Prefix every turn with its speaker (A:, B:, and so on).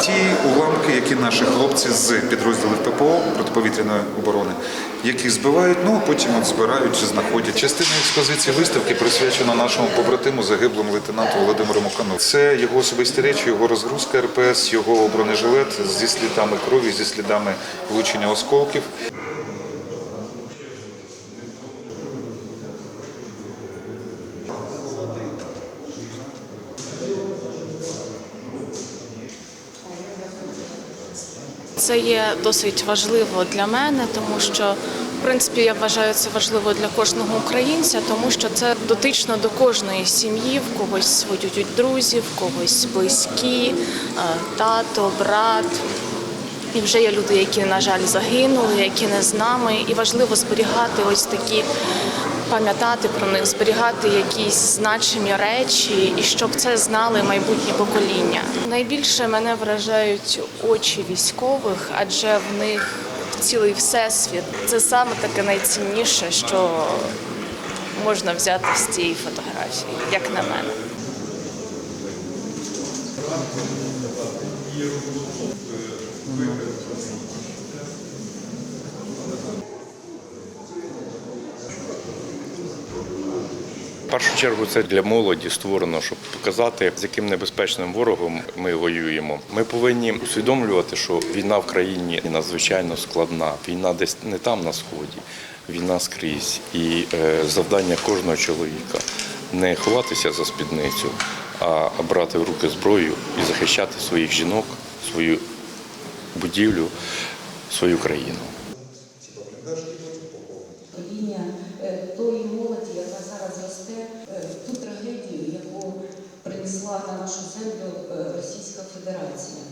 A: ті уламки, які наші хлопці з підрозділів ППО протиповітряної оборони, які збивають, ну потім от збирають чи знаходять. Частина експозиції виставки присвячена нашому побратиму, загиблому лейтенанту Володимиру Мукану. Це його особисті речі, його розгрузка РПС, його бронежилет зі слідами крові, зі слідами влучення осколків.
B: Це є досить важливо для мене, тому що в принципі я вважаю це важливо для кожного українця, тому що це дотично до кожної сім'ї, в когось воюють друзі, в когось близькі, е, тато, брат. І вже є люди, які, на жаль, загинули, які не з нами. І важливо зберігати ось такі, пам'ятати про них, зберігати якісь значимі речі, і щоб це знали майбутні покоління. Найбільше мене вражають очі військових, адже в них цілий всесвіт. Це саме таке найцінніше, що можна взяти з цієї фотографії, як на мене.
C: В першу чергу це для молоді створено, щоб показати, з яким небезпечним ворогом ми воюємо. Ми повинні усвідомлювати, що війна в країні надзвичайно складна. Війна десь не там на сході, війна скрізь. І е, завдання кожного чоловіка не ховатися за спідницю, а брати в руки зброю і захищати своїх жінок, свою будівлю, свою країну
D: розуміння е, тої молоді, яка зараз росте, е, ту трагедію, яку принесла на нашу землю е, Російська Федерація.